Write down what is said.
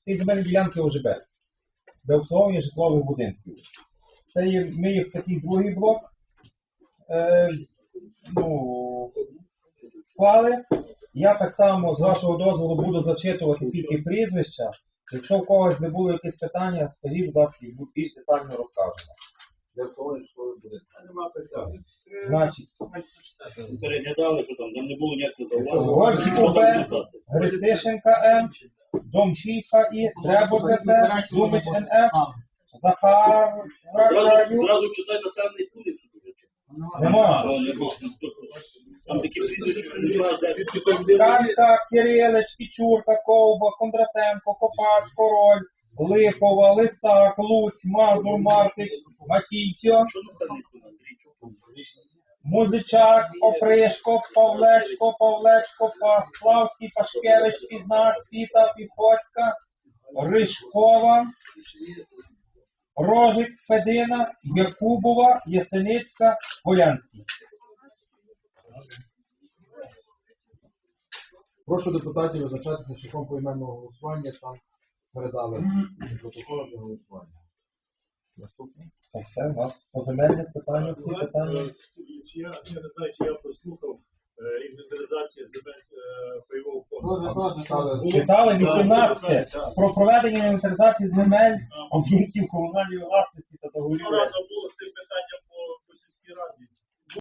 Ці земельні ділянки ОЖБ для обслуговування житлових будинків. Це є, ми їх такий другий блок е, ну, склали. Я так само, з вашого дозволу, буду зачитувати тільки прізвища. Якщо у когось не було якісь питання, скажіть, будь ласка, більш детально розкажемо. Для обслуговування житлових будинків. Нема питань. Значить, Переглядали, що там, там не було ніякого Гольськ УБ, Грицишенка М, Домчійка І, Дребо ЗТ, Думич НФ, Захар Зразу, зразу читай населений пункт, якщо дуже. Там такі не де. Кирилич, Кічурка, Ковба, Кондратенко, Копач, Король, Липова, Лисак, Луць, Мазур, Маркич, Матійцьо, Що населений? Музичак, Опришко, Павлечко, Павлечко, Паславський, Пашкевич, Пізнак, Піта, Піхоцька, Ришкова, Рожик, Федина, Якубова, Ясеницька, Волянський. Прошу депутатів визначатися шляхом поіменного голосування. Там передали протокол для голосування. Наступне. Так, все, у вас по земельних питаннях, ці питання. Чи я, я не знаю, чи я прослухав е, інвентаризація земель е, пайового фонду. Читали. Читали 18 про проведення інвентаризації земель, об'єктів комунальної власності та договорів. Ну, разом